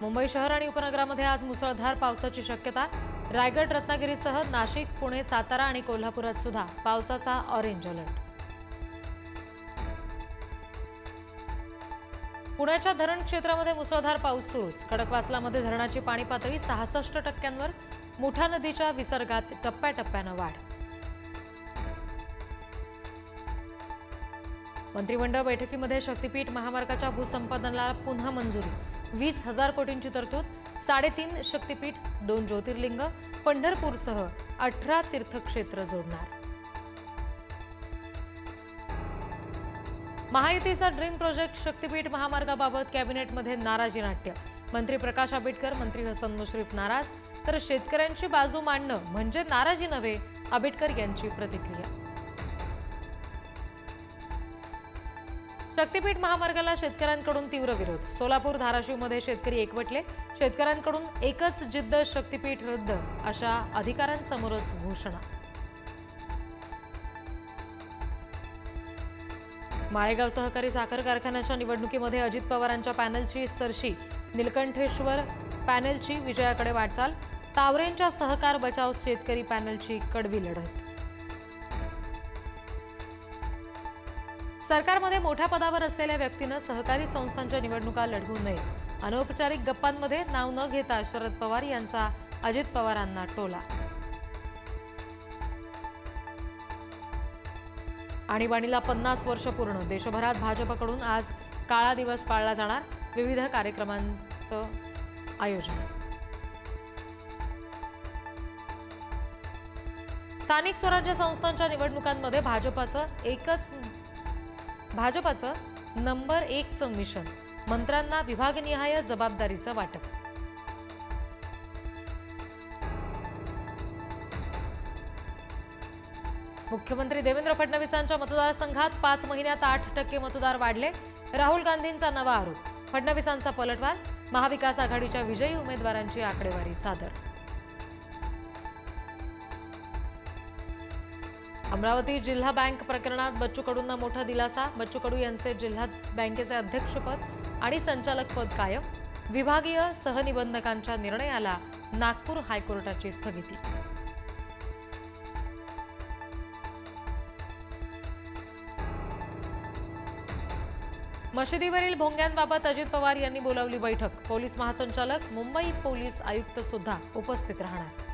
मुंबई शहर आणि उपनगरामध्ये आज मुसळधार पावसाची शक्यता. रायगड रत्नागिरीसह नाशिक पुणे सातारा आणि कोल्हापुरात सुद्धा पावसाचा ऑरेंज अलर्ट पुण्याच्या धरण क्षेत्रामध्ये मुसळधार पाऊस सुरूच. खडकवासलामध्ये धरणाची पाणी पातळी सहासष्ट टक्क्यांवर. मुठा नदीच्या विसर्गात टप्प्याटप्प्यानं वाढ. मंत्रिमंडळ बैठकीमध्ये शक्तीपीठ महामार्गाच्या भूसंपादनाला पुन्हा मंजुरी. वीस हजार कोटींची तरतूद साडेतीन शक्तीपीठ दोन ज्योतिर्लिंग पंढरपूरसह अठरा तीर्थक्षेत्र जोडणार. महायुतीचा ड्रीम प्रोजेक्ट शक्तीपीठ महामार्गाबाबत कॅबिनेटमध्ये नाराजी नाट्य. मंत्री प्रकाश आंबेडकर मंत्री हसन मुश्रीफ नाराज तर शेतकऱ्यांची बाजू मांडणं म्हणजे नाराजी नव्हे आंबेडकर यांची प्रतिक्रिया. शक्तीपीठ महामार्गाला शेतकऱ्यांकडून तीव्र विरोध. सोलापूर धाराशिवमध्ये शेतकरी एकवटले. शेतकऱ्यांकडून एकच जिद्द शक्तीपीठ रद्द अशा अधिकाऱ्यांसमोरच घोषणा. माळेगाव सहकारी साखर कारखान्याच्या निवडणुकीमध्ये अजित पवारांच्या पॅनलची सरशी. निलकंठेश्वर पॅनलची विजयाकडे वाटचाल. तावरेंच्या सहकार बचाव शेतकरी पॅनलची कडवी लढत. सरकारमध्ये मोठ्या पदावर असलेल्या व्यक्तीनं सहकारी संस्थांच्या निवडणुका लढवू नये. अनौपचारिक गप्पांमध्ये नाव न घेता शरद पवार यांचा अजित पवारांना टोला. आणीबाणीला पन्नास वर्ष पूर्ण. देशभरात भाजपकडून आज काळा दिवस पाळला जाणार. विविध कार्यक्रमांचं आयोजन. स्थानिक स्वराज्य संस्थांच्या निवडणुकांमध्ये भाजपाचं एकच भाजपाचं नंबर एकचं मिशन मंत्र्यांना विभागनिहाय जबाबदारीचं वाटप. मुख्यमंत्री देवेंद्र फडणवीसांच्या मतदारसंघात पाच महिन्यात आठ टक्के मतदार वाढले. राहुल गांधींचा नवा आरोप फडणवीसांचा पलटवार महाविकास आघाडीच्या विजयी उमेदवारांची आकडेवारी सादर. अमरावती जिल्हा बँक प्रकरणात बच्चू कडूंना मोठा दिलासा. बच्चू कडू यांचे जिल्हा बँकेचे अध्यक्षपद आणि संचालकपद कायम. विभागीय सहनिबंधकांच्या निर्णयाला नागपूर हायकोर्टाची स्थगिती. मशिदीवरील भोंग्यांबाबत अजित पवार यांनी बोलावली बैठक. पोलीस महासंचालक मुंबई पोलीस आयुक्त सुद्धा उपस्थित राहणार.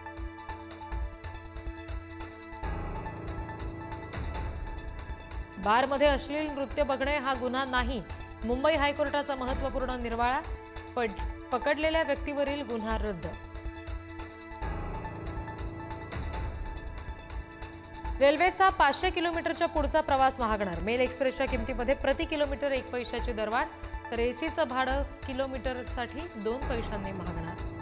बारमध्ये अश्लील नृत्य बघणे हा गुन्हा नाही. मुंबई हायकोर्टाचा महत्त्वपूर्ण निर्वाळा पड पकडलेल्या व्यक्तीवरील गुन्हा रद्द. रेल्वेचा पाचशे किलोमीटरच्या पुढचा प्रवास महागणार. मेल एक्सप्रेसच्या किमतीमध्ये प्रति किलोमीटर एक पैशाची दरवाढ तर एसीचं भाडं किलोमीटरसाठी दोन पैशांनी महागणार.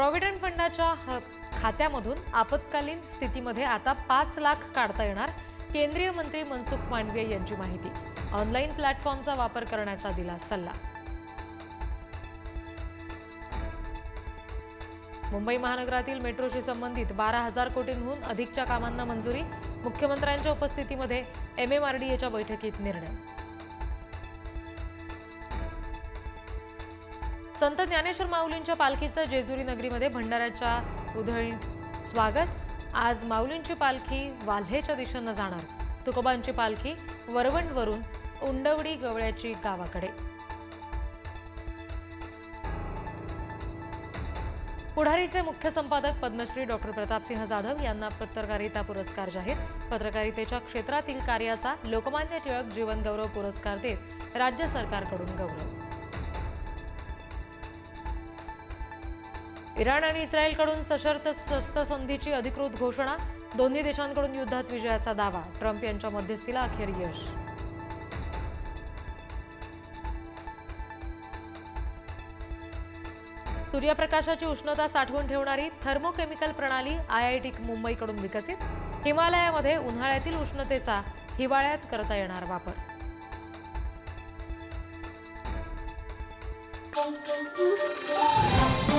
प्रॉव्हिडंट फंडाच्या खात्यामधून आपत्कालीन स्थितीमध्ये आता पाच लाख काढता येणार केंद्रीय मंत्री मनसुख मांडवीय यांची माहिती. ऑनलाईन प्लॅटफॉर्मचा वापर करण्याचा दिला सल्ला. मुंबई महानगरातील मेट्रोशी संबंधित बारा हजार कोटींहून अधिकच्या कामांना मंजुरी मुख्यमंत्र्यांच्या उपस्थितीमध्ये एमएमआरडीएच्या बैठकीत निर्णय. संत ज्ञानेश्वर माऊलींच्या पालखीचं जेजुरी नगरीमध्ये भंडाऱ्याच्या उधळी स्वागत. आज माऊलींची पालखी वाल्हेच्या दिशेनं जाणार. तुकोबांची पालखी वरवंडवरून उंडवडी गवळ्याची गावाकडे. पुढारीचे मुख्य संपादक पद्मश्री डॉक्टर प्रतापसिंह जाधव यांना पत्रकारिता पुरस्कार जाहीर. पत्रकारितेच्या क्षेत्रातील कार्याचा लोकमान्य टिळक जीवनगौरव पुरस्कार देत राज्य सरकारकडून गौरव. इराण आणि इस्रायलकडून सशर्त शस्त्रसंधीची अधिकृत घोषणा दोन्ही देशांकडून युद्धात विजयाचा दावा. ट्रम्प यांच्या मध्यस्थीला अखेर यश. सूर्यप्रकाशाची उष्णता साठवून ठेवणारी थर्मोकेमिकल प्रणाली आय आय टी मुंबईकडून विकसित. हिमालयामध्ये उन्हाळ्यातील उष्णतेचा हिवाळ्यात करता येणार वापर. Thank you.